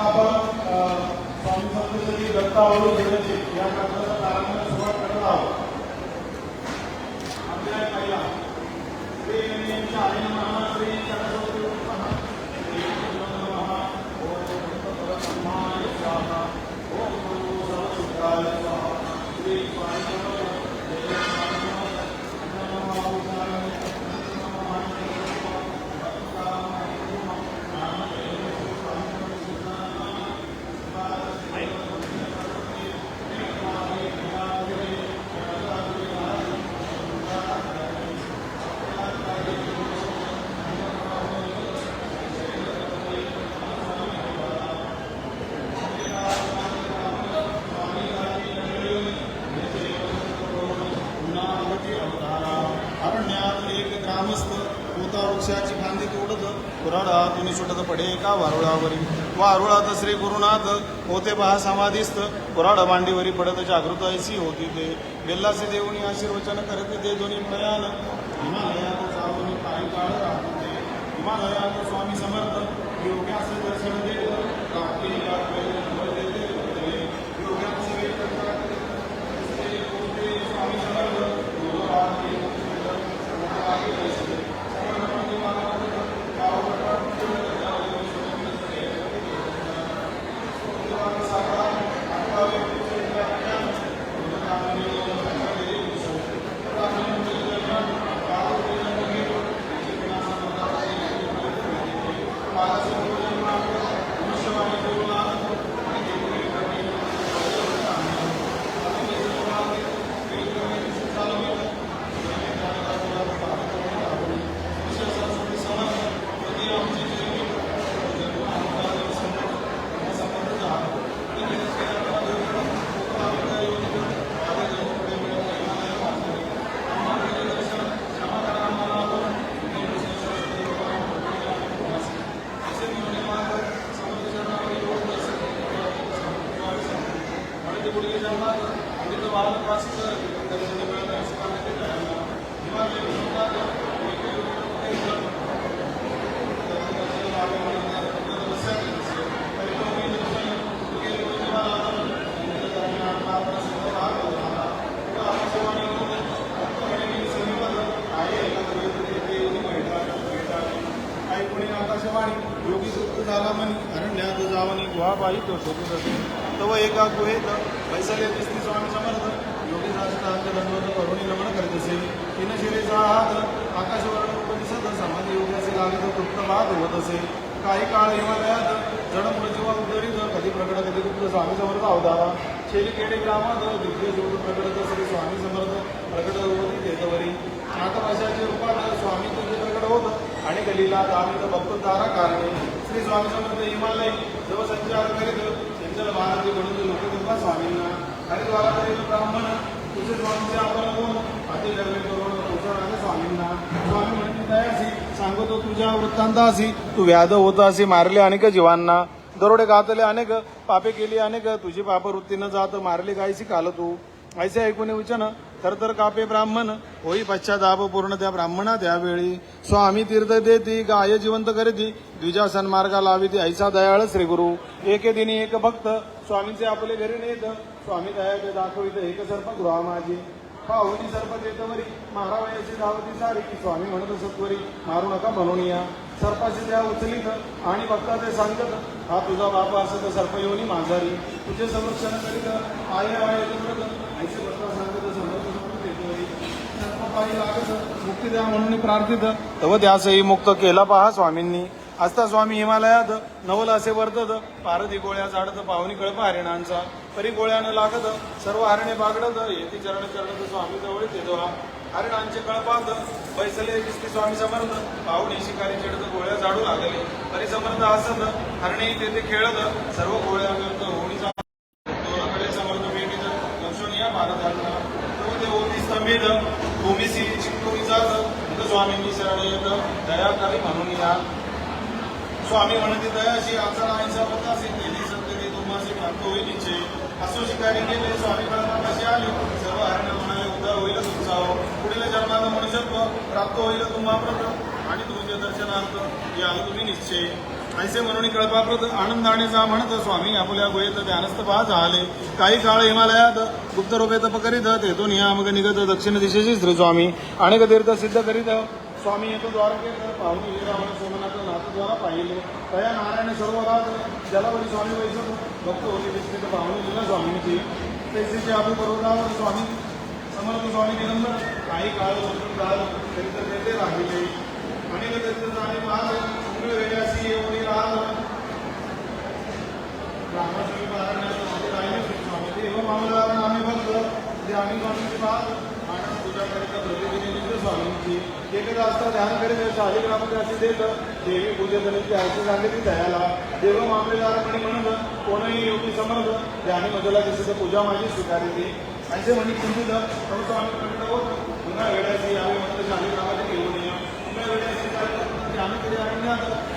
आपण स्वामी संस्थेसाठी दत्तावरून घेण्याची या प्रकरणाचा प्रारंभ सुरुवात करत आहोत. पक्षाची वृक्षाची फांदी तोडत तुम्ही सुटत पडे का वारुळावरी वारुळात श्री गुरुनाथ होते पहा समाधीस्त कुराड मांडीवरी पडत जागृत ऐसी होती ते. बेल्लासे देऊनी आशीर्वचन करते ते दोन्ही प्रयाण. हिमालयात जाऊन काही काळ राहते हिमालयात स्वामी समर्थ. योग्यास दर्शन देत रात्री योग्यास वेद स्वामी समर्थ ऐकुणी आकाशवाणी योगी सुप्त झाला म्हणी अरण्यात जावनी गुहाबाई तो असे तव एका गुहेत वैसले दिसती स्वामी समर्थ. योगी राष्ट्रांत दंडवत करुणी लग्न करीत असे. तीन शिरेचा हात आकाशवर्ण रूप दिसत समाधी योगाचे लागत तृप्त भाग होत असे. काही काळ हिमालयात जड मृत्यूवा उदरीत कधी प्रकट कधी गुप्त स्वामी समर्थ अवधारा शेली केडे ग्रामात दिव्य जोड प्रकटत श्री स्वामी समर्थ. प्रकट होती तेजवरी. नाथभाषाचे रूपात स्वामी तुझे प्रकट होत. आणि गलीला दामित भक्त तारा कारणे श्री स्वामी समर्थ हिमालय. सर्वसंचार करीत चंचल महाराजी म्हणून लोक कृपा स्वामींना हरिद्वारा करीत ब्राह्मण तुझे स्वामीचे आपण होऊन अति गर्वे करून तुझ्या स्वामींना. स्वामी म्हणजे दयासी सांगतो तुझ्या वृत्तांतासी तू व्याध होत असे मारले अनेक जीवांना. दरोडे घातले अनेक पापे केली अनेक तुझी पापवृत्तीनं जात मारले गायसी काल तू. ऐसे ऐकून विचार तर तर कापे ब्राह्मण होई पश्चाताप पूर्ण त्या ब्राह्मणा त्यावेळी स्वामी तीर्थ देती गाय जिवंत करीती द्विजा सन्मार्गा लाविती ऐसा दयाळ श्री गुरु. एके दिनी एक भक्त स्वामीचे आपले घरी नेत स्वामी दया दाखवित एक सर्प गृहा माझी. पाहुणी सर्प देतवरी महारावयाची धावती सारी स्वामी म्हणत सत्वरी मारू नका म्हणून या. सर्पाची त्या उचलित आणि भक्ता ते सांगत हा तुझा बाप असत सर्प योनी माझारी तुझे संरक्षण करीत आई आय व्रत ऐसे भक्ता सांगत समर्थ समर्थ देतवरी सर्पपायी लागत मुक्ती द्या म्हणून प्रार्थित. तव त्यासही मुक्त केला पहा स्वामींनी. असता स्वामी हिमालयात नवल असे वर्तत. पारधी गोळ्या झाडत पाहुणी कळप हरिणांचा. परी गोळ्यानं लागत सर्व हरणे बागडत. येती चरण चरणत स्वामी जवळ तेजो हरिणांचे कळपात बैसले दिसते स्वामी समर्थ. पाहुणी शिकारी चिडत गोळ्या झाडू लागले. परी समर्थ हसत हरणे तेथे खेळत. सर्व गोळ्या व्यर्थ होणीचा समर्थ भेटीत. लक्षणीय भारताला तो ते ओती स्तंभित भूमीसी चिंतोरी जात तिथं स्वामींनी शरण येत. दयाकारी म्हणून या. स्वामी म्हणते दयाशी आचा आईचा होतासी केली सत्य ते तुम्हासी प्राप्त होईल इच्छे. असो शिकारी गेले स्वामी कशी आले. सर्व हरण म्हणाले उद्धार होईल तुमचा हो. पुढील जन्मात मनुष्यत्व प्राप्त होईल तुम्हा आणि तुमच्या दर्शनार्थ याल तुम्ही निश्चय. ऐसे म्हणून कळपाप्रत आनंदाने जा म्हणत स्वामी आपुल्या गोयेत ध्यानस्थ पहा झाले काही काळ हिमालयात गुप्त रूपे तप करीत तेथून या मग निघत दक्षिण दिशेची श्री स्वामी अनेक तीर्थ सिद्ध करीत स्वामी येतो द्वारकेत पाहुणी रावण सोमनाथ नाथद्वारा पाहिले. तया नारायण सरोवरात जलावरी स्वामी वैसत भक्त होती विस्तृत पाहुणी लिला स्वामींची. तैसेचे अभू पर्वतावर स्वामी समर्थ स्वामी दिगंबर काही काळ काळ करीत तेथे राहिले. अनेक तीर्थ जाणे महाराज वेड्यासी देव आम्ही पूजा करीत प्रतिदिनी एकदा असता ध्यान करीत शालिग्रामध्ये असे देत देवी पूजेत नित्य ऐसे सांगितली दयाला देव मामलेदारपणे म्हणत कोणही योगी समर्थ ध्यानी मजला दिसत पूजा माझी स्वीकारिली ऐसे म्हणी चिंतित होत पुन्हा वेळाची यावे म्हणत शालिग्रामाचे घेऊन या पुन्हा वेळाची आम्ही कधी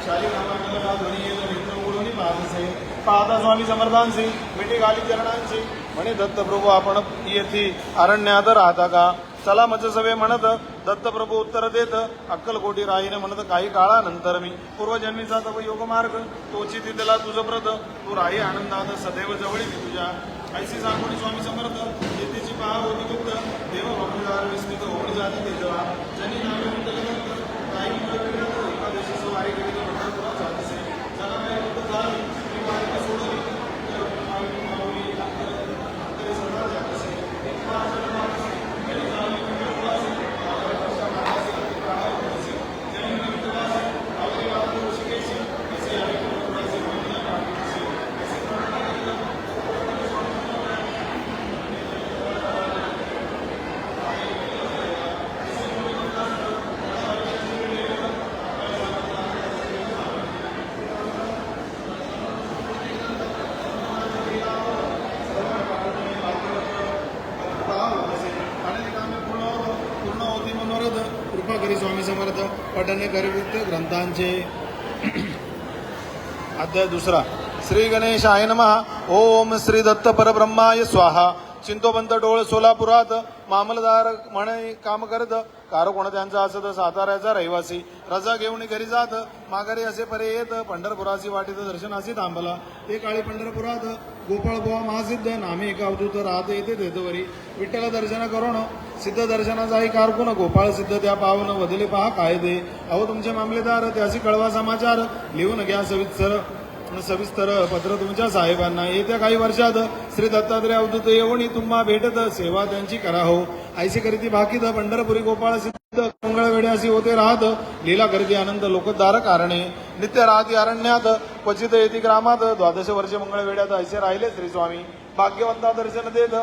अरण्यात शालिग्रामाला ध्वनी येत नेत्र उघडून पाहत पाहता स्वामी समर्थांची मिठी गाली चरणांची म्हणे दत्तप्रभू आपण येथे अरण्यात राहता का? चला मज सवे म्हणत दत्तप्रभू उत्तर देत अक्कलकोटी राहीने म्हणत काही काळानंतर मी पूर्वजन्मीचा तव योग मार्ग तोची तिथला तुझं प्रत तू राही आनंदात सदैव जवळी मी तुझ्या. ऐसी सांगोनी स्वामी समर्थ येथेची पहा होती गुप्त देव भक्तदार विस्मित होऊन जाते तेजवा जनी नावे म्हणत काही मिळत एकादशी सवारी करीत पंढरपुरात जात असे चला नाही होत झाली मी मार्ग सोडली तर माऊली माऊली अंतरे सदा जात असे एक मार्ग माणूस घरी जाऊन पंढरपुरात आपल्या मार्गाचे प्राणावर होते जनी विठ्ठलाचे आवडी वाटू शिकेशी असे आम्ही पंढरपुराचे म्हणून पाठवत असे असे प्रमाणे आणि कामे पूर्ण पूर्ण होती मनोरथ कृपा करी स्वामी समर्थ संघटने करीत ग्रंथांचे अध्याय दुसरा. श्री गणेशाय नमः. ओम श्री दत्त परब्रह्माय स्वाहा. चिंतोबंत डोळ सोलापुरात. मामलदार म्हणे काम करत. कार कोण त्यांचा असत? साताऱ्याचा रहिवासी. रजा घेऊन घरी जात. माघारी असे परे येत. पंढरपुराची वाटीत दर्शनासी थांबला. ते काळी पंढरपुरात. गोपाळ महासिद्धन महासिद्ध एका अवधूत राहत येते देतवरी विठ्ठल दर्शन करून सिद्ध दर्शनाचाही कारकून गोपाळ सिद्ध त्या पावन वदले पहा काय दे अहो तुमचे मामलेदार त्याशी कळवा समाचार. लिहून घ्या सविस्तर सविस्तर पत्र तुमच्या साहेबांना. येत्या काही वर्षात श्री दत्तात्रय अवधूत येऊन तुम्हा भेटत सेवा त्यांची करा हो. ऐशी करीती भाकीत पंढरपुरी गोपाळ सिद्ध मंगळवेडे होते राहत. लीला करीती आनंद लोकदार कारणे नित्य राहती अरण्यात क्वचित येती ग्रामात द्वादश वर्षे मंगळवेड्यात ऐसे राहिले श्री स्वामी भाग्यवंता दर्शन देत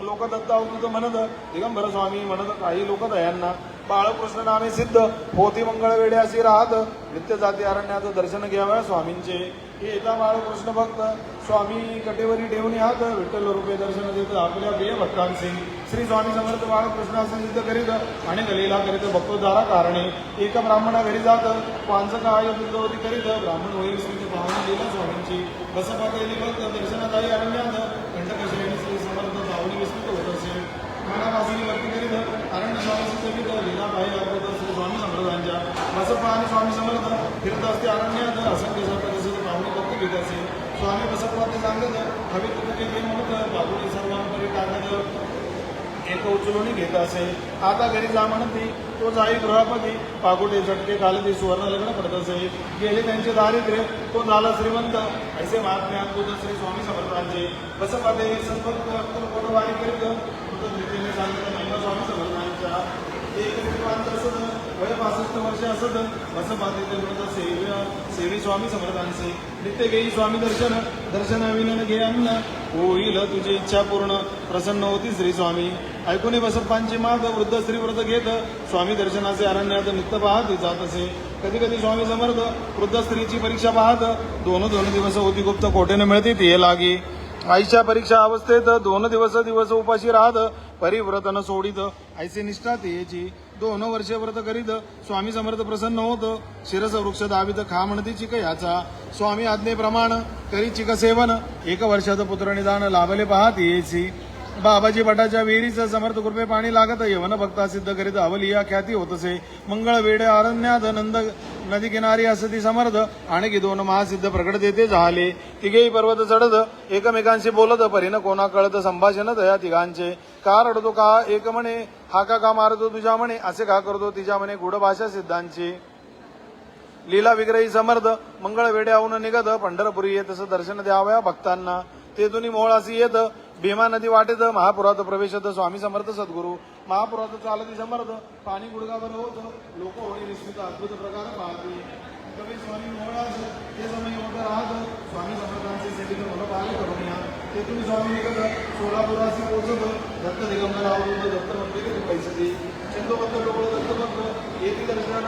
लोक दत्त म्हणत दिगंबर स्वामी म्हणत काही लोक दयांना बाळकृष्ण नामे सिद्ध होती मंगळवेडे अशी राहत नित्य जाती अरण्यात दर्शन घ्याव्या स्वामींचे. हे येता बाळकृष्ण भक्त स्वामी कटेवरी ठेवून हात विठ्ठल रूपे दर्शन देत आपल्या प्रिय भक्तांचे श्री स्वामी समर्थ बाळ असं सिद्ध करीत आणि दलीला करीत भक्तोद्वारा कारणे एक ब्राह्मणा घरी जात पांच काय दुर्गवती करीत. ब्राह्मण होईल श्री पाहुणे दिला स्वामींची बसपा केली भक्त दर्शनादायी अरण्यात. कंटकश्रेणी श्री समर्थ पाहुणी विस्मित होत असेल मनापासून वर्ती करीत. अरण्य स्वामी सिद्ध लीलाबाई अवगत श्री स्वामी समर्थांच्या बसप्पा आणि स्वामी समर्थ फिरत असते अरण्यात. असंख्य सर्प असेल. स्वामी बसप्पा सांगत हवी तुम्ही गेम म्हणत बाबूने सर्वांकडे टाकत एक उचलून घेत असे आता घरी जा म्हणती तो जाई गृहपती. पागोटे झटके घालती सुवर्ण लग्न पडत असे गेले त्यांचे दारिद्र्य तो झाला श्रीमंत. ऐसे महात्म्या अद्भुत श्री स्वामी समर्थांचे. बसपाते संपर्क पोटवारी करीत? सांगितलं महिला स्वामी समर्थांच्या. एक असत वय पासष्ट वर्ष असत बसपाते ते म्हणत सेव्य सेवी स्वामी समर्थांचे. नित्य घेई स्वामी दर्शन दर्शन विनन घे अन्न. होईल तुझी इच्छा पूर्ण. प्रसन्न होती श्री स्वामी. ऐकून बसप्पांची माग. वृद्ध स्त्री व्रत घेत. स्वामी दर्शनाचे अरण्यात नित्य पाहत जात असे कधी कधी स्वामी समर्थ. वृद्ध स्त्रीची परीक्षा पाहत. दोन दोन दिवस होती गुप्त कोटेने मिळते ती लागी. आईच्या परीक्षा अवस्थेत दोन दिवस दिवस उपाशी राहत. परिव्रतन सोडित. ऐसे निष्ठा याची दोन वर्षे व्रत करीत स्वामी समर्थ प्रसन्न होत. शिरस वृक्ष दावित खा म्हणती चिक याचा स्वामी आज्ञेप्रमाण करी चिक सेवन एक वर्षाचं पुत्र निदान लाभले पाहत यायची बाबाजी भटाच्या विहिरीचं समर्थ कृपे पाणी लागत. यवन भक्ता सिद्ध करीत अवलिया ख्याती होतसे. मंगळ वेडे अरण्यात नंद नदी किनारी असती समर्थ. आणखी दोन महासिद्ध प्रकट देते झाले. तिघेही पर्वत चढत एकमेकांशी बोलत परीन कोणा कळत संभाषण या तिघांचे. का रडतो का एक म्हणे? हा का का मारतो तुझ्या म्हणे? असे का करतो तिच्या म्हणे गुढ भाषा सिद्धांची. लीला विग्रही समर्थ मंगळ वेड्याहून निघत पंढरपुरी येत तसं दर्शन द्यावया भक्तांना. तेथून मोळासी येत. भीमा नदी वाटेत. महापुरात प्रवेशत. स्वामी समर्थ सद्गुरू. महापुरात चालती समर्थ पाणी गुडगावर होत. लोक होळी निश्चित अद्भुत प्रकार पाहते कवी स्वामी मोळास ते समय होत राहत. स्वामी समर्थांचे सेवित मला पाले करून या. तुम्ही स्वामी निघत सोलापुरासी पोहोचत दत्त दिगंबर आवडत दत्त मंदिर पैसे दे. चंदोबद्ध लोक दत्तभक्त येते दर्शन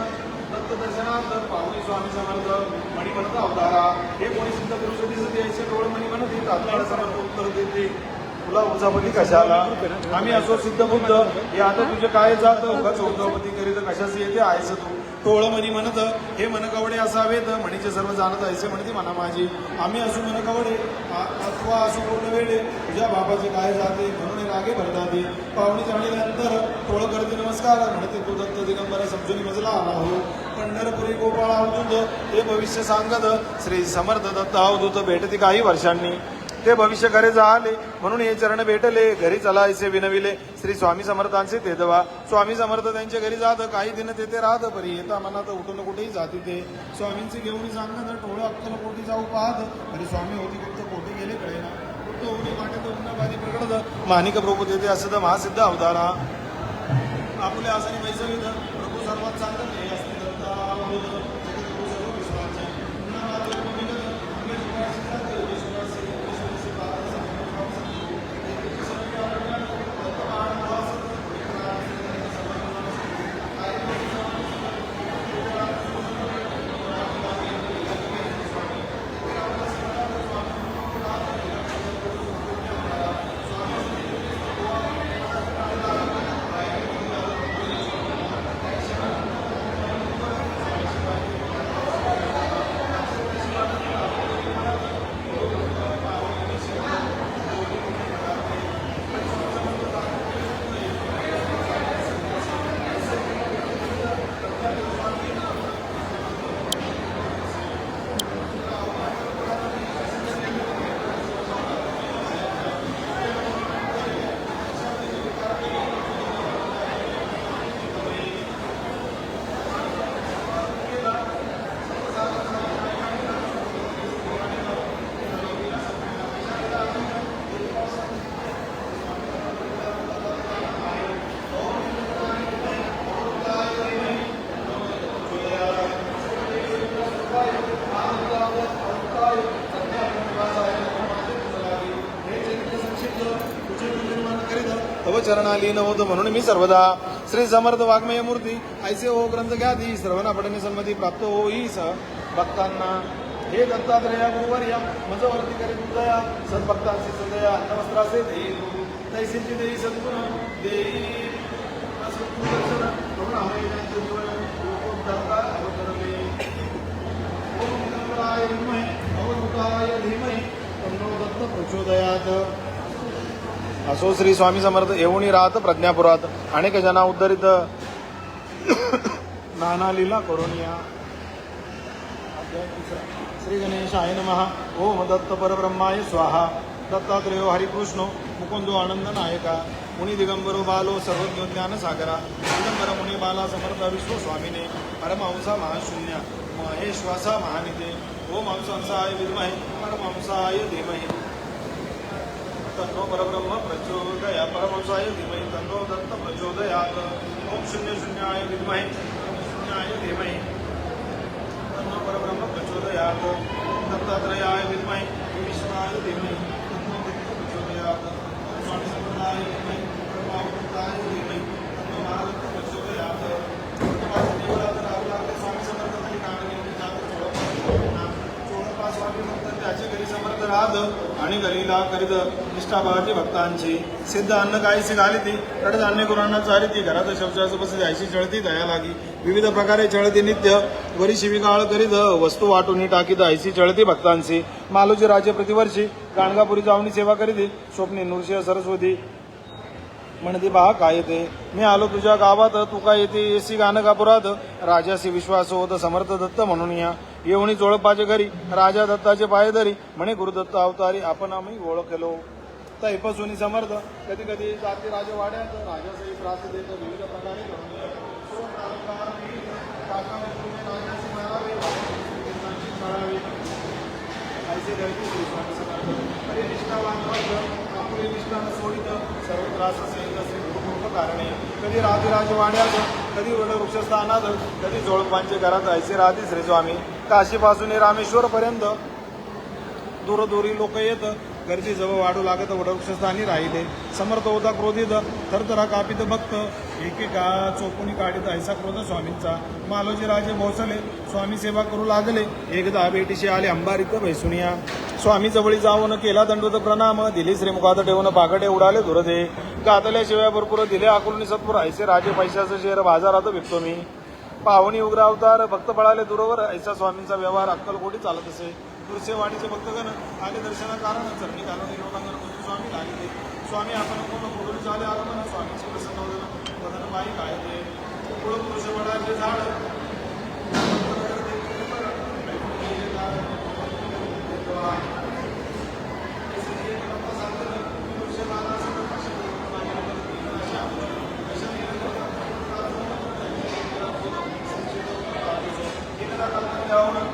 दत्त दर्शनात पाहुणे स्वामी समर्थ मणिमंत अवतारा हे कोणी सिद्ध करू सती ऐसे डोळ मणी म्हणत ही तात्काळ समर्थ उत्तर देते. तुला उजापती कशाला? आम्ही असो सिद्ध बुद्ध. हे आता तुझे काय जात? उगाच उजापती करीत कशास येते? आयचं तू. टोळ मनी म्हणत हे मनकवडे असावेत. म्हणीचे सर्व जाणत ऐसे म्हणते म्हणा माझी आम्ही असू मन कवडे अथवा असू पूर्ण वेळे तुझ्या बाबाचे काय जाते म्हणून हे रागे भरतात पाहुणे जाणल्यानंतर टोळ करते नमस्कार म्हणते तू दत्त दिगंबर समजून मजला आला हो. पंढरपुरी गोपाळ अवधूत हे भविष्य सांगत श्री समर्थ दत्त अवधूत भेटते काही वर्षांनी. ते भविष्य खरे जाले. म्हणून हे चरण भेटले. घरी चला ऐसे विनविले. श्री स्वामी समर्थांचे ते दवा. स्वामी समर्थ त्यांच्या घरी जात. काही दिन तेथे राहत. परी येता मनात उठून कुठेही जाती ते. स्वामींचे घेऊन सांगत टोळ अक्कल कोटी जाऊ पाहत अरे स्वामी होती फक्त कोटी गेले कळेना. फक्त मानिक प्रभू तेथे असत महासिद्ध अवतारा. आपले आसनी बैसवित प्रभू सर्वात सांगत तव चरणाली नवत म्हणून मी सर्वदा श्री समर्थ वाग्मय मूर्ती ऐसे हो ग्रंथ घ्यादी श्रवण पडणे संमती प्राप्त होई स भक्तांना हे दत्तात्रया गुरुवर्या मज वरती करी तुझया सद्भक्तांची सदया नमस्त्रासे देई तू देई सद्गुण देई असद्गुण दर्शन करुणा जीवन रूपम अवतरले ओम विनम्राय विमहे अवधूताय धीमहि तन्नो दत्त प्रचोदयात असो श्री स्वामी समर्थ येऊनी राहत प्रज्ञापुरात. अनेक जना उद्धरित नाना लीला करोनिया. श्री गणेश श्री गणेशाय नमः. ओम दत्त परब्रह्माय स्वाहा. दत्तात्रेयो हरिकृष्ण. मुकुंदो आनंद नायका. मुनी दिगंबरो बालो सर्वज्ञ ज्ञान सागरा दिगंबर मुनी बाला समर्थ विश्व स्वामिने. परमहंसा महाशून्य. महेश्वासा महानिते ओम हंसाय विद्महे. परमहंसाय धीमहि. तन्नो परब्रह्म प्रचोदया परमसाय धीमहि तन्नो दत्त प्रचोदयात् ओम शून्य शून्याय विद्महे शून्याय धीमहि तन्नो परब्रह्म प्रचोदयात् ओम दत्तात्रयाय विद्महे विष्णाय धीमहि तन्नो दत्त प्रचोदयात् ओम स्वामी समर्थाय विद्महे परमावताय धीमहि तन्नो महादत्त प्रचोदयात् वर्तमान घरी समर्थ आणि गलीला करीत निष्ठाभावाची भक्तांची. सिद्ध अन्न काहीशी घाली ती कडधान्य गुरांना चाली ती. घरात शौचास बसली ऐशी चळती दया लागी. विविध प्रकारे चळती नित्य. वरी शिविकाळ करीत वस्तू वाटून टाकीत ऐशी चळती भक्तांची मालोजी राजे प्रतिवर्षी गाणगापुरी जाऊनी सेवा करीती स्वप्ने नृसिंह सरस्वती. म्हणते बा काय येते? मी आलो तुझ्या गावात तू काय येते? येसी गाणगापुरात राजाशी विश्वास होत समर्थ दत्त म्हणून या. येवणी चोळपाचे घरी राजा दत्ताचे पायदरी म्हणे गुरुदत्त अवतारी आपण आम्ही ओळखलो. तैपसुनी समर्थ. कधी कधी जाती राजवाड्यात वाड्यात राजासही त्रास देत विविध प्रकारे घडून ये. सोडित. सर्व त्रास सहित श्री गुरुकृप कारणे कधी राधी राजवाड्यात कधी वृक्षस्थानात कधी जोळपांचे घरात ऐसे राधी श्रीस्वामी काशीपासून रामेश्वर पर्यंत दूरदूरी लोक येत. गर्दी जवळ वाढू लागत वडवृक्षस्थानी राहिले. समर्थ होता क्रोधित. थरथरा कापित भक्त. एकेका चोपुनी काढीत ऐसा क्रोध स्वामींचा. मालोजी राजे भोसले. स्वामी सेवा करू लागले. एकदा भेटीशी आले अंबारीत भैसुनिया स्वामी जवळी जाऊन केला दंडोत प्रणाम. दिली श्रीमुखात ठेवून पाकटे उडाले दुरदे गातल्याशिवाय भरपूर दिले आकुलनी सत्पूर ऐसे राजे पैशाचं शेअर बाजारात विकतो मी. पाहुणी उग्र अवतार. भक्त पळाले दुरोवर. ऐसा स्वामींचा व्यवहार अक्कलकोटी चालत असे. दुर्सेवाडीचे भक्तगण आले दर्शना कारण चरणी घालून निरोपांगण करून स्वामी लागले स्वामी आपण कोण कोडून झाले आगमन स्वामीचे प्रसन्न वदन वदन बाई काय ते? कुळून दुर्सेवाडाचे झाड. दर्शन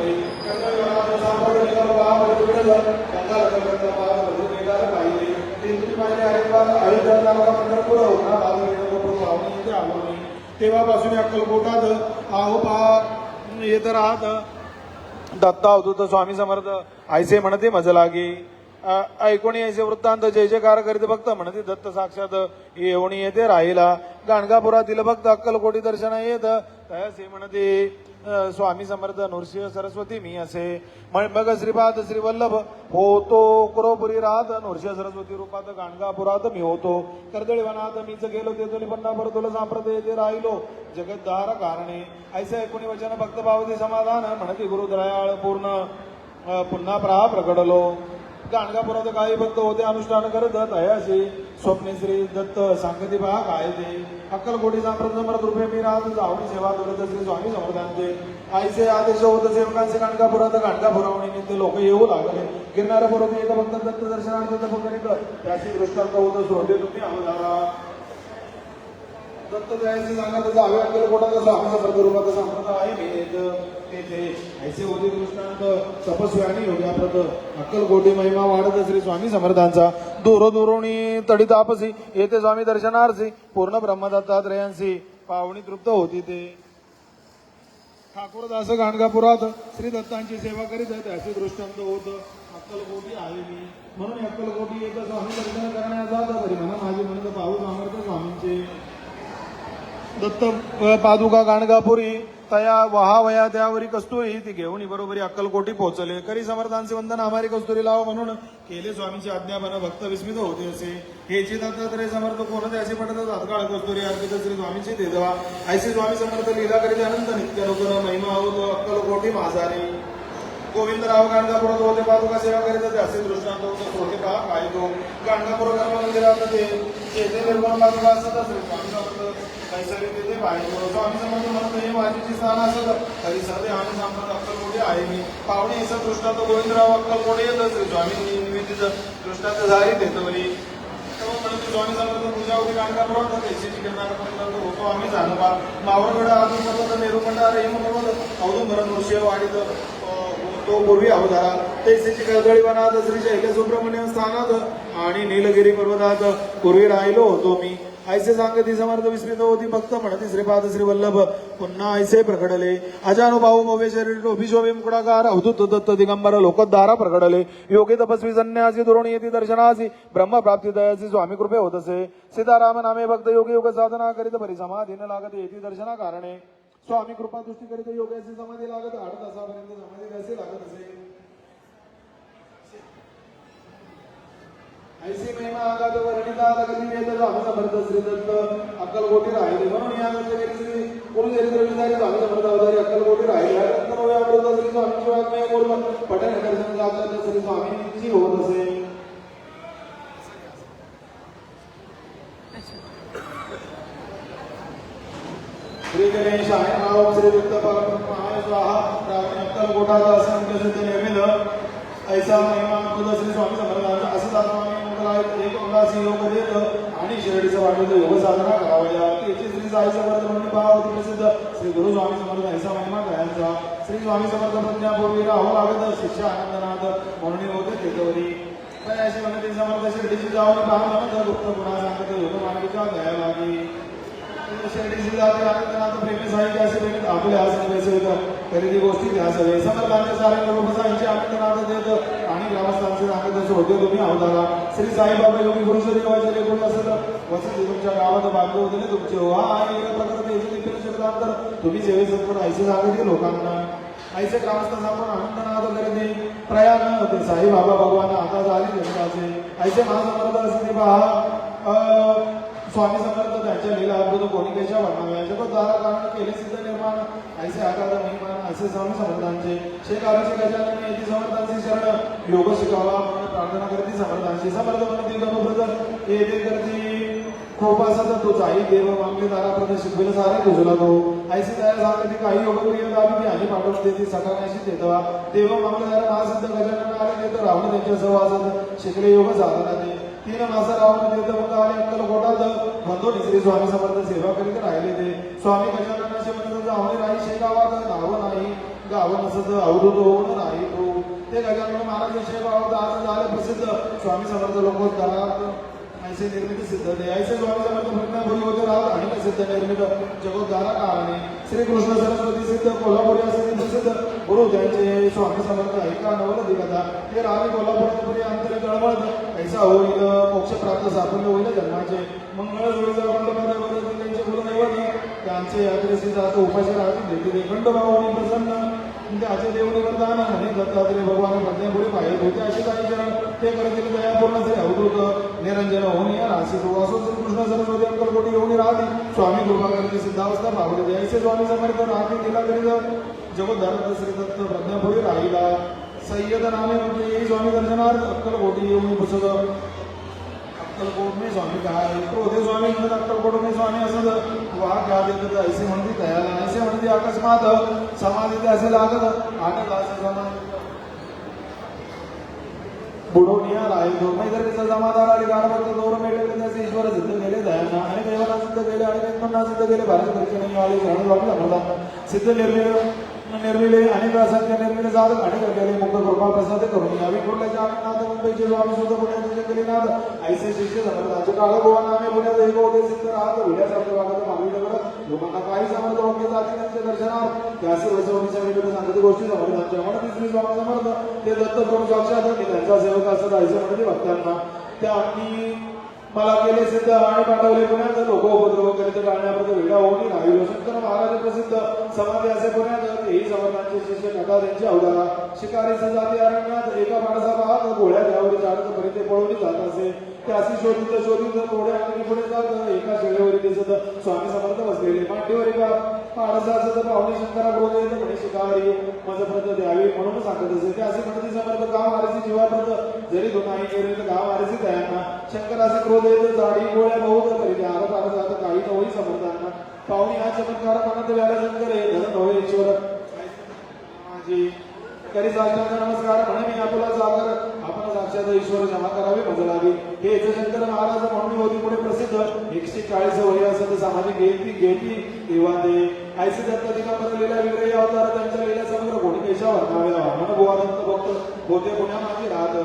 पाहिजे ते तुम्ही पाहिजे पंढरपूर होता इथे तेव्हापासून अक्कलकोटात आहो पहा येत राहत दत्ता अवधूत स्वामी समर्थ आयसे म्हणते मज लागे ऐकोणी ऐसे वृत्तांत जय जयकार करीत भक्त म्हणते दत्त साक्षात येवणी येते राहिला. गाणगापुरातील भक्त अक्कलकोटी दर्शन येत तयासे म्हणते. स्वामी समर्थ नृसिंह सरस्वती मी असे. मग श्रीपाद श्रीवल्लभ होतो कुरोपुरी राहत नृसिंह सरस्वती रूपात गाणगापुरात मी होतो. कर्दळी वनात मीच गेलो ते तुली पन्ना तुला सांप्रत येथे राहिलो. जगद्धार कारणे. ऐसे ऐकुणी वचन भक्त भावती समाधान म्हणती गुरु दयाळ पूर्ण. पुन्हा प्रहा प्रकटलो गाणगापुरात काही भक्त होते अनुष्ठान करत तयाशी. स्वप्ने श्री दत्त सांगती पहा काय ते. अक्कलकोटीचा सांप्रत रुपये मी राहत. जावणी सेवा करत श्री स्वामी समर्थांचे आईचे आदेश होत सेवकांचे गाणगापुरात गाणगापुरावणी नित्य लोक येऊ लागले. गिरणाऱ्या पुरवते एक भक्त दत्त दर्शनार्थ फक्त त्याची दृष्टांत होत. श्रोते तुम्ही आम्हाला दत्त दयाचे सांगत जावे अक्कलकोटाचा समर्थ रूपाचा संप्रदाय भेद तेथे ऐसे होते दृष्टांत तपस्वी आणि योग्याप्रत अक्कलकोटी महिमा वाढत श्री स्वामी समर्थांचा. दूर दुरुणी तडी तापसी येथे स्वामी दर्शनार्थी. पूर्ण ब्रह्मदत्तात्रयांसी पावणी तृप्त होती ते. ठाकूरदास गाणगापुरात श्री दत्तांची सेवा करीत त्याचे दृष्टांत होत. अक्कलकोटी आहे मी. म्हणून अक्कलकोटी येत स्वामी दर्शन करण्यास जात तरी म्हणा माझी म्हणत पाहू सामर्थ्य स्वामींचे. दत्त पादुका गाणगापुरी तया वहावया त्यावरी कस्तुरी ती घेऊन बरोबरी अक्कलकोटी पोहोचले. करी समर्थांचे वंदन हमारी कस्तुरी लाव म्हणून केले स्वामीची आज्ञा बन भक्त विस्मित होते असे. हेची दत्तात्रय समर्थ कोण त्याचे पटत तात्काळ कस्तुरी अर्पित श्री स्वामींची देवा ऐसे स्वामी समर्थ लीला करीत अनंत नित्य नूतन महिमा होतो अक्कलकोटी माझारी. गोविंदराव गाणगापुरात होते पादुका सेवा करीत होते. असे दृष्टांत होतो होते पहा काय तो गाणगापूर कर्म मंदिरात ते निर्माण पादुका असतात श्री स्वामी कैसरी तेथे पाहिजे स्वामी हे स्थान असत तरी. सदे आणि सांगत अक्कलकोटे आहे मी. पाहुणे असा दृष्टांत गोविंदराव अक्कलकोटे येत स्वामी निवेदित दृष्टांत झाली देतवली परंतु स्वामी समर्थ पूजा होती गाणगापुरात देशीची गिरणार पर्यंत होतो आम्ही जानोबा मावळगड अजून पर्वत नेरुपंडार हे पर्वत औदुंबर नृसिंह वाढीत तो पूर्वी अवतारा. तैसेची कळकळी वनात श्री शैल सुब्रह्मण्य स्थानात आणि नीलगिरी पर्वतात पूर्वी राहिलो होतो मी. ऐसे सांगती समर्थ विस्मित होती भक्त म्हणती श्रीपाद श्री वल्लभ। पुन्हा ऐसे प्रकडले अजानुभाऊ मोवे शरीर शोभे मुकुडाकार अवधूत दत्त दिगंबर लोकद्वारा प्रकडले योगी तपस्वी संन्यासी दुरोणी येती दर्शनासी ब्रह्म प्राप्ती दयासी स्वामी कृपे होत असे सीताराम नामे भक्त योगी योग साधना करीत परी समाधी न लागत येती दर्शना कारणे स्वामी कृपा दृष्टी करीत योगाची समाधी लागत आठ तासापर्यंत समाधी कसे लागत असे? ऐसी महिमा आगात वर्णिता कधी वेद स्वामी समर्थ श्री दत्त अक्कलकोटी राहिले म्हणून या गेली श्री गुरुचरित्र विचारी स्वामी समर्थ अवतारी अक्कलकोटी राहिले या नंतर या अमृत श्री स्वामी शिवात्मय बोलून पठण दर्शन जातात श्री स्वामींची होत असे श्री गणेश आहे नाव श्री दत्त परमाय स्वाहा। अक्कलकोटाचा असंख्य सिद्ध निर्मित ऐसा महिमा खुद श्री स्वामी समर्थ असं जातो मंगलाय एक अंगासी योग देत आणि शिर्डीचं वाटत योग साधना करावया त्याची श्री साई समर्थ म्हणून भाव अति प्रसिद्ध श्री गुरु स्वामी समर्थ ऐसा महिमा करायचा श्री स्वामी समर्थ प्रज्ञापूर्वी राहू लागत शिष्य आनंदनाथ. म्हणून होते तेथवरी पण अशी म्हणते समर्थ शिर्डीची जाऊन पहा म्हणत गुप्त पुन्हा सांगत योग मानविका गया लागी प्रेमी साई असे आपले आसन वैसे खरेदी गोष्टी घ्या सगळे समर्थांचे सारे देत आणि ग्रामस्थांचे सांगत होते तुम्ही अवतारा श्री साईबाबा योगी गुरुश्री देवाचे कोणी असत तुमच्या गावात बांधले होते तुमचे वा आणि तुम्ही सेवे सांगितले लोकांना आईचे ग्रामस्थ आपण आनंदनाथ खरेदी प्रयाण होते। साई बाबा भगवान आता झाली जनताचे ऐसे महासमर्थ असते पहा स्वामी समर्थ त्यांच्या लीला अद्भुत कोणिकेच्या वर्णाव्या जगद्वारा कारण केले सिद्ध निर्माण ऐसे आकार महिमान असे स्वामी समर्थांचे. शेकाराचे गजानन येथे समर्थांचे शरण योग शिकावा म्हणून प्रार्थना करती समर्थांची समर्थ म्हणती गणप्रद येथे करती. खोपासत तो चाई देव मागले दाराप्रद शिकविल सारे तुझला तो ऐसे दया सांगती काही योग प्रिय दाबी ती आधी पाठवून देते सकाळशी देतवा देव मागले दारा महासिद्ध गजानन आले तर रावण त्यांच्या सहवासात. शिकले योग साधना ते तीन मासा रावण देत मग आले अक्कल गोटात म्हणतो श्री स्वामी समर्थ सेवा करीत राहिले ते. स्वामी गजाननाचे म्हणत जावणे नाही शे गावात गाव नाही. गाव नसत अवधूत होऊन नाही तो ते गजानन महाराज शे गावात आज झाले प्रसिद्ध स्वामी समर्थ लोकोद्धारात ऐसे निर्मित सिद्ध ते ऐसे स्वामी समर्थ प्रज्ञा भुरी होते. राहत आणि सिद्ध निर्मित जगोद्धारा कारणे श्री कृष्ण सरस्वती सिद्ध. कोल्हापुरी असे सिद्ध गुरु त्यांचे स्वामी समर्थ ऐका नवल दिगता हे राणे कोल्हापुरी अंतर गळबळत ऐसा होईल मोक्ष प्राप्त साफल्य होईल जन्माचे मंगळ जोडीचा खंड त्यांचे गुरुदैवत त्यांचे यात्रेशी जात उपाशी राहतील देखील खंड प्रसन्न. म्हणजे त्याचे देवनी वरदान म्हणे दत्तात्रय भगवान प्रज्ञापुढे पाहिजे होते असे काही जण ते करतील दयापूर्ण श्री अवधूत निरंजन होऊन या राशी सुवासो श्रीकृष्ण सरस्वती अंकलकोटी येऊन राहते स्वामी कृपा करते सिद्धावस्था पावले द्यायचे स्वामी समर्थ राहते तिला तरी जगोद्धारक श्री दत्त प्रज्ञापुढे राहिला. सय्यद नामे म्हणजे येई स्वामी दर्शनार्थ अक्कलकोटी येऊन बसत अक्कलकोट मी स्वामी काय? क्रोधे स्वामी म्हणत अक्कलकोट मी स्वामी असत वाहन क्या देत ऐसे म्हणजे हो, तयाला ऐसे म्हणजे अकस्मात समाधीत असे लागत आठ असे समाधी बुडवणीया राहील दोन्ही जर त्याचा जमादार आणि गाणवत दोर मेळले त्याचे ईश्वर सिद्ध केले दयाना आणि देवाला सिद्ध केले आणि वेदनांना सिद्ध केले भारत परीक्षणे आले शरण वाटलं सिद्ध निर्मिळ निर्मिले अनेक असंख्य निर्मिले जात अनेक केले मुक्त कृपा प्रसाद करून यावी कुठल्याचे आनंदनाथ मुंबईचे स्वामी सुद्धा पुण्याचे जंगलीनाथ ऐसे शिष्य समर्थांचे काळ गोवा नामे पुण्यात एक होते सिद्ध राहत. विड्यासारखे वागत मागणी करत लोकांना काही समर्थ वाक्य जाती त्यांच्या दर्शनात त्याचे वसवणीच्या विविध सांगती गोष्टी समर्थांच्या म्हणून स्वामी समर्थ. ते दत्त दोन साक्षात त्यांचा सेवक असत ऐसे म्हणते भक्तांना. त्या मला केले सिद्ध आणि पाठवले पुण्यात. लोक उपद्रव करीत काढण्यापर्यंत वेळा होऊन नाही शंकर महाराज प्रसिद्ध समाधी असे पुण्यात हेही समर्थांचे शिष्य कथा त्यांची अवधारा शिकारीचे जाती अरण्यात एका माणसा पाहत गोळ्या त्यावर चालत परिते पळवली जात असे. त्यासी शोधित शोधित थोड्या आणि पुढे जात एका शेळेवर दिसत स्वामी समर्थ बसलेले मांडीवर एका माणसा असत पाहुणे शंकरा क्रोध येत म्हणे शिकारी माझं प्रत द्यावी म्हणून सांगत असे ते असे म्हणते समर्थ गाव मारेसी जीवाप्रत जरी तो नाही केले तर गाव मारेसी तयांना शंकर असे क्रोध येत. जाडी गोळ्या बहुत करीत आरोप आरोप जात काही नवही समर्थांना. पाहुणे हा चमत्कार म्हणत व्याला शंकर हे धन नव्हे ईश्वर. माझी करी साष्टांग नमस्कार. म्हणे मी आपला सागर साक्षात ईश्वर क्षमा करावी मज हे शंकर महाराज म्हणून होती पुढे प्रसिद्ध. एकशे चाळीस वय असत सामाजिक घेती घेती देवा दे. ऐसे दत्त दिगंबर लीला विग्रही अवतार त्यांच्या लीला समग्र कोणी केशावर वर्णाव्या म्हणून गोवा भक्त होते पुण्यामागे राहत.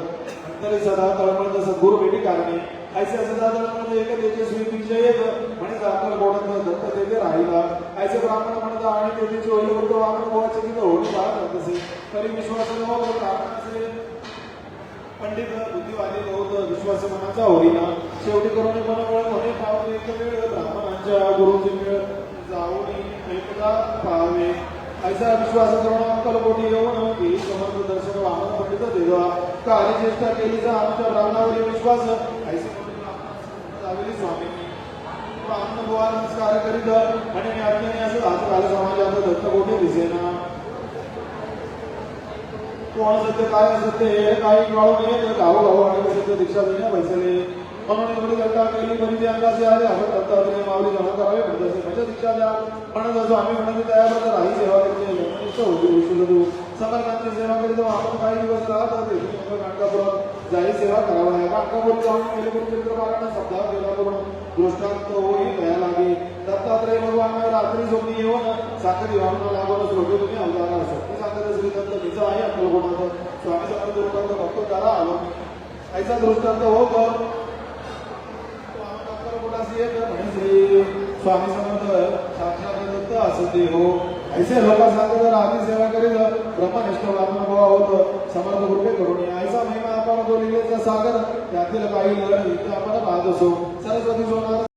अंतरी सदा तळमळत सद्गुरु भेटी कारणे. ऐसे असं दादा म्हणून एक तेजस्वी विजय येत म्हणे आपण गोडत दत्त तेथे राहिला. ऐसे ब्राह्मण म्हणता आणि तेथेची होई होतो आपण गोवाचे की होळी पाहत असे. तरी विश्वास नव्हतं ब्राह्मणाचे पंडित बुद्धिवादी बहुत विश्वास मनाचा होईना. शेवटी करून पण वेळ म्हणे पावले एक वेळ ब्राह्मणांच्या गुरुची वेळ. जाऊन एकदा पाहावे ऐसा विश्वास करून अक्कलकोटी येऊन की समर्थ दर्शन वाहन पंडित देवा. कार्य चेष्टा केली जा आमच्या ब्राह्मणावरील विश्वास ऐसे म्हणून जावेली स्वामी. ब्राह्मण बुवा नमस्कार करीत आणि मी अज्ञानी असं आजकाल समाजात दत्तकोटी दिसेना. कोण सत्य काय असत्य हे काही कळून तर गाव गाव आणि सत्य दीक्षा देणे बैसले म्हणून एवढी करता केली बरी ते अंगाचे आले करता दत्तात्रय माऊली जमा करावे म्हणत असे म्हणजे दीक्षा द्या. म्हणत असो आम्ही म्हणत तयार होतं राही सेवा करते धर्मनिष्ठ होती गोष्टी तू समर्थांची सेवा करीत आपण काही दिवस राहत होते. गाणकापुरात जाई सेवा करावा या गाणकापूर जाऊन गेले करून चित्रपाराने सप्ताह केला करून दृष्टांत होई भया लागे. दत्तात्रय भगवान रात्री झोपणी येऊन साखरी वाहन लागून श्रोते तुम्ही अवतारा असो मी सांगत श्री दत्त तिचं आहे हो स्वामी समर्थ लोकांचा भक्त त्याला आलो. ऐसा दृष्टांत हो कर स्वामी समर्थ साक्षात दत्त असं ते हो. ऐसे लोक सांगत राहती सेवा करीत ब्रह्मनिष्ठ ब्राह्मण भाव होत समर्थ कृपे करून ऐसा महिमा आपण बोलिलेचा सागर. त्यातील काही लढ आपण पाहत असो. सरस्वती सोनार